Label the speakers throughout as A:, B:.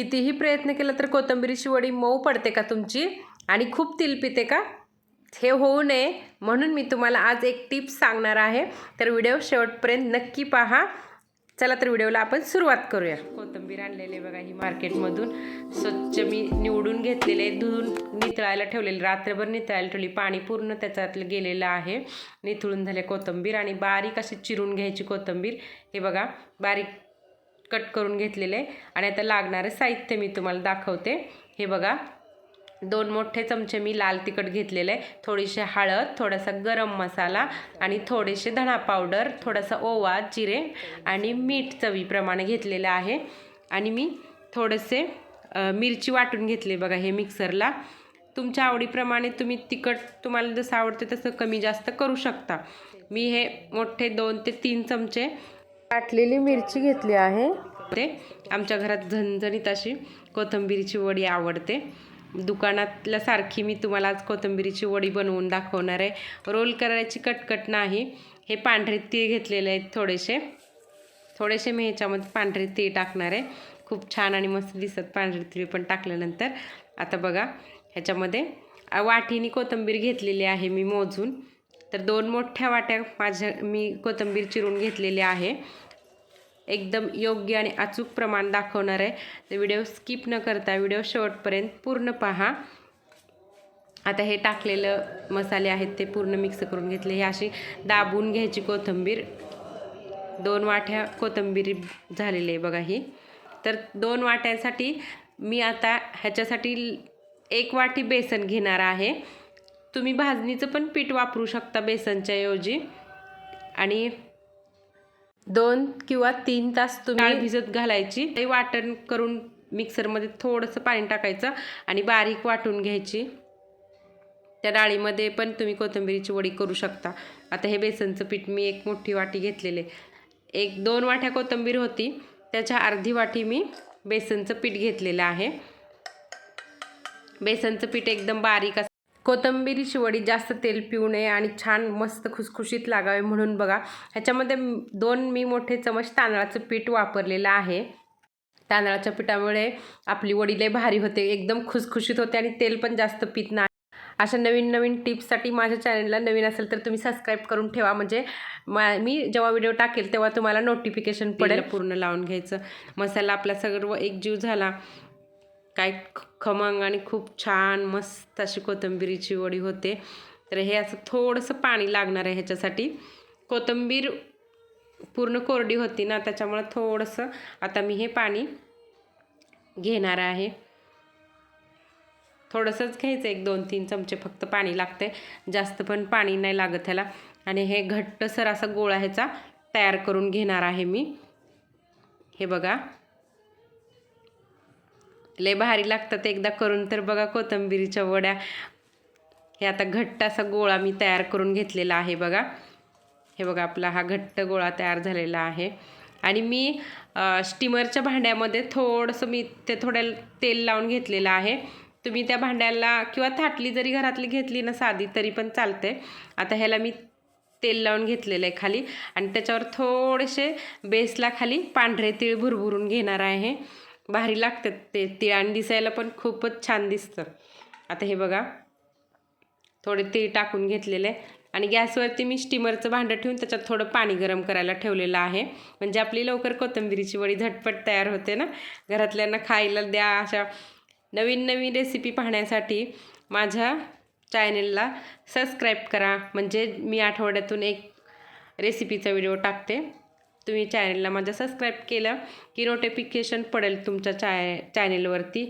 A: कितीही प्रयत्न केला तर कोथिंबीरीची वडी मऊ पडते का तुमची? आणि खूप तेल पिते का? हे होऊ नये म्हणून मी तुम्हाला आज एक टिप सांगणार आहे. तर व्हिडिओ शेवटपर्यंत नक्की पहा. चला तर व्हिडिओला आपण सुरुवात करूया. कोथिंबीर आणलेले बघा ही मार्केटमधून. स्वच्छ मी निवडून घेतलेले धुवून नितळायला ठेवलेले. रात्रभर नितळायला ठेवली. पाणी पूर्ण त्याच्यातलं गेलेलं आहे. निथळून झाले कोथिंबीर आणि बारीक अशी चिरून घ्यायची कोथिंबीर. हे बघा बारीक कट करून घेतलेले आहे. आणि आता लागणारं साहित्य मी तुम्हाला दाखवते. हे बघा दोन मोठे चमचे मी लाल तिखट घेतलेले आहे. थोडीशी हळद थोडासा गरम मसाला आणि थोडेसे धणा पावडर थोडासा ओवा जिरे आणि मीठ चवीप्रमाणे घेतलेलं आहे. आणि मी थोडेसे मिरची वाटून घेतली बघा हे मिक्सरला. तुमच्या आवडीप्रमाणे तुम्ही तिखट तुम्हाला जसं आवडते तसं कमी जास्त करू शकता. मी हे मोठे दोन ते तीन चमचे वाटलेली मिरची घेतली आहे. ते आमच्या घरात झणझणीत अशी कोथिंबीरीची वडी आवडते. दुकानातल्या सारखी मी तुम्हाला आज कोथिंबीरीची वडी बनवून दाखवणार आहे. रोल करायची कटकट नाही. हे पांढरे तीळ घेतलेले आहेत थोडेसे. थोडेसे मी ह्याच्यामध्ये पांढरे तीळ टाकणार आहे. खूप छान आणि मस्त दिसत पांढरे तीळ पण टाकल्यानंतर. आता बघा ह्याच्यामध्ये वाटीने कोथिंबीर घेतलेली आहे मी मोजून. तर दोन मोठ्या वाट्या माझ्या मी कोथिंबीर चिरून घेतलेली आहे. एकदम योग्य आणि अचूक प्रमाण दाखवणार आहे. तर व्हिडिओ स्किप न करता व्हिडिओ शेवटपर्यंत पूर्ण पहा. आता हे टाकलेलं मसाले आहेत ते पूर्ण मिक्स करून घेतले. हे अशी दाबून घ्यायची कोथिंबीर. दोन वाट्या कोथिंबीर झालेली आहे बघा ही. तर दोन वाट्यांसाठी मी आता ह्याच्यासाठी एक वाटी बेसन घेणार आहे. तुम्ही भाजणीचं पण पीठ वापरू शकता बेसनच्या ऐवजी. आणि दोन किंवा तीन तास तुम्ही डाळ भिजत घालायची. ते वाटण करून मिक्सरमध्ये थोडंसं पाणी टाकायचं आणि बारीक वाटून घ्यायची. त्या डाळीमध्ये पण तुम्ही कोथिंबीरीची वडी करू शकता. आता हे बेसनचं पीठ मी एक मोठी वाटी घेतलेले एक दोन वाट्या कोथिंबीर होती. त्याच्या अर्धी वाटी मी बेसनचं पीठ घेतलेलं आहे. बेसनचं पीठ एकदम बारीक असं कोथिंबीरीची वडी जास्त तेल पिऊ नये आणि छान मस्त खुसखुशीत लागावे म्हणून बघा. ह्याच्यामध्ये दोन मी मोठे चमच तांदळाचं पीठ वापरलेलं आहे. तांदळाच्या पिठामुळे आपली वडी लय भारी होते एकदम खुसखुशीत होते आणि तेल पण जास्त पित नाही. अशा नवीन नवीन टिप्ससाठी माझ्या चॅनलला नवीन असेल तर तुम्ही सबस्क्राईब करून ठेवा. म्हणजे मा मी जेव्हा व्हिडिओ टाकेल तेव्हा तुम्हाला नोटिफिकेशन पडेल. पूर्ण लावून घ्यायचं. मसाला आपला सर्व एकजीव झाला. काय ख- खमंग आणि खूप छान मस्त अशी कोथिंबीरीची वडी होते. तर हे असं थोडंसं पाणी लागणार आहे ह्याच्यासाठी. कोथिंबीर पूर्ण कोरडी होती ना त्याच्यामुळं थोडंसं आता मी हे पाणी घेणार आहे. थोडंसंच घ्यायचं एक दोन तीन चमचे फक्त पाणी लागते जास्त पण पाणी नाही लागत ह्याला. आणि हे घट्टसर असा गोळा ह्याचा तयार करून घेणार आहे मी. हे बघा. लय भारी लागतात एकदा करून. तर बघा कोथिंबीरीच्या वड्या. हे आता घट्ट असा गोळा मी तयार करून घेतलेला आहे बघा. हे बघा आपला हा घट्ट गोळा तयार झालेला आहे. आणि मी स्टीमरच्या भांड्यामध्ये थोडंसं मी ते थोड्या तेल लावून घेतलेलं आहे. तुम्ही त्या भांड्याला किंवा थाटली जरी घरातली घेतली ना साधी तरी पण चालते आता ह्याला मी तेल लावून घेतलेलं आहे खाली. आणि त्याच्यावर थोडेसे बेसला खाली पांढरे तीळ भुरभुरून घेणार आहे. भारी लागतात ते तीळ आणि दिसायला पण खूपच छान दिसतं. आता हे बघा थोडे तीळ टाकून घेतलेले. आणि गॅसवरती मी स्टीमरचं भांडं ठेवून त्याच्यात थोडं पाणी गरम करायला ठेवलेलं आहे. म्हणजे आपली लवकर कोथिंबिरीची वडी झटपट तयार होते ना. घरातल्यांना खायला द्या अशा नवीन नवीन रेसिपी पाहण्यासाठी माझ्या चॅनेलला सबस्क्राईब करा. म्हणजे मी आठवड्यातून एक रेसिपीचा व्हिडिओ टाकते. तुम्ही चॅनेलला माझ्या सबस्क्राईब केलं की नोटिफिकेशन पडेल तुमच्या चॅ चॅनेलवरती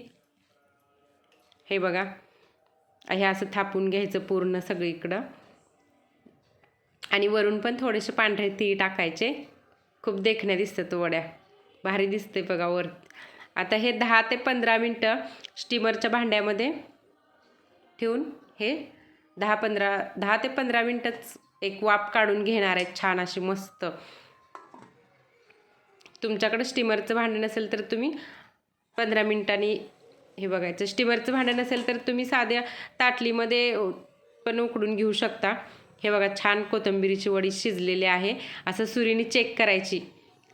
A: हे बघा. हे असं थापून घ्यायचं पूर्ण सगळीकडं. आणि वरून पण थोडेसे पांढरे तीळ टाकायचे. खूप देखण्या दिसतात वड्या. भारी दिसते बघा वर. आता हे दहा ते पंधरा मिनटं स्टीमरच्या भांड्यामध्ये ठेवून हे दहा पंधरा दहा ते पंधरा मिनटंच एक वाफ काढून घेणार आहेत छान अशी मस्त. तुमच्याकडे स्टीमरचं भांडं नसेल तर तुम्ही पंधरा मिनिटांनी हे बघायचं. स्टीमरचं भांडं नसेल तर तुम्ही साध्या ताटलीमध्ये पण उकडून घेऊ शकता. हे बघा छान कोथिंबिरीची वडी शिजलेली आहे. असं सुरीने चेक करायची.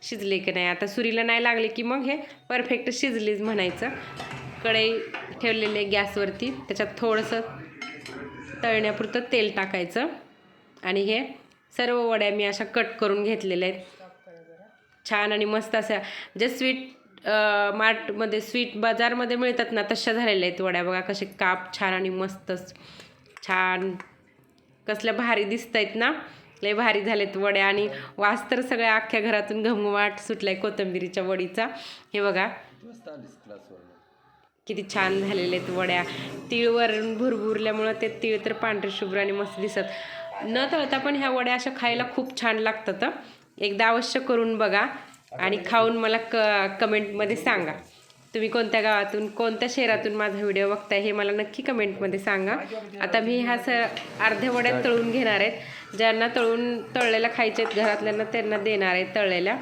A: शिजले की नाही? आता सुरीला नाही लागले की मग हे परफेक्ट शिजलीच म्हणायचं. कढई ठेवलेले गॅसवरती. त्याच्यात थोडंसं तळण्यापुरतं तेल टाकायचं. आणि हे सर्व वड्या मी अशा कट करून घेतलेल्या आहेत. छान आणि मस्त अशा जे स्वीट मार्टमध्ये स्वीट बाजारमध्ये मिळतात ना तशा झालेल्या आहेत वड्या. बघा कसे काप छान आणि मस्त छान. कसल्या भारी दिसत आहेत ना. लय भारी झालेत वड्या आणि वास तर सगळ्या अख्ख्या घरातून घमघमाट सुटलाय कोथिंबिरीच्या वडीचा. हे बघा. किती छान झालेले आहेत वड्या. तिळवरून भुरभुरल्यामुळं ते तिळ तर पांढरे शुभ्र आणि मस्त दिसत न तळता पण ह्या वड्या अशा खायला खूप छान लागतात एकदा अवश्य करून बघा आणि खाऊन मला क कमेंटमध्ये सांगा. तुम्ही कोणत्या गावातून कोणत्या शहरातून माझा व्हिडिओ बघताय हे मला नक्की कमेंटमध्ये सांगा. आता मी ह्या स अर्ध्या वड्या तळून घेणार आहेत ज्यांना तळून तळलेल्या खायच्या आहेत घरातल्यांना त्यांना देणार आहेत तळलेल्या.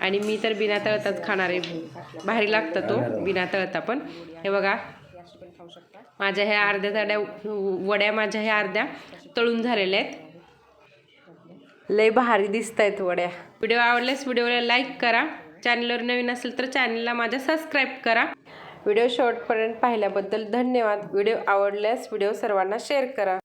A: आणि मी तर बिना तळताच खाणार आहे. भारी लागतं तो बिना तळता पण. हे बघा. माझ्या ह्या अर्ध्या तड्या वड्या माझ्या ह्या अर्ध्या तळून झालेल्या आहेत. लय भारी दिसत आहेत वड्या व्हिडिओ आवडल्यास व्हिडिओला लाईक करा. चॅनलवर नवीन असेल तर चॅनलला माझ्या सबस्क्राईब करा. व्हिडिओ शेवटपर्यंत पाहिल्याबद्दल धन्यवाद. व्हिडिओ आवडल्यास व्हिडिओ सर्वांना शेअर करा.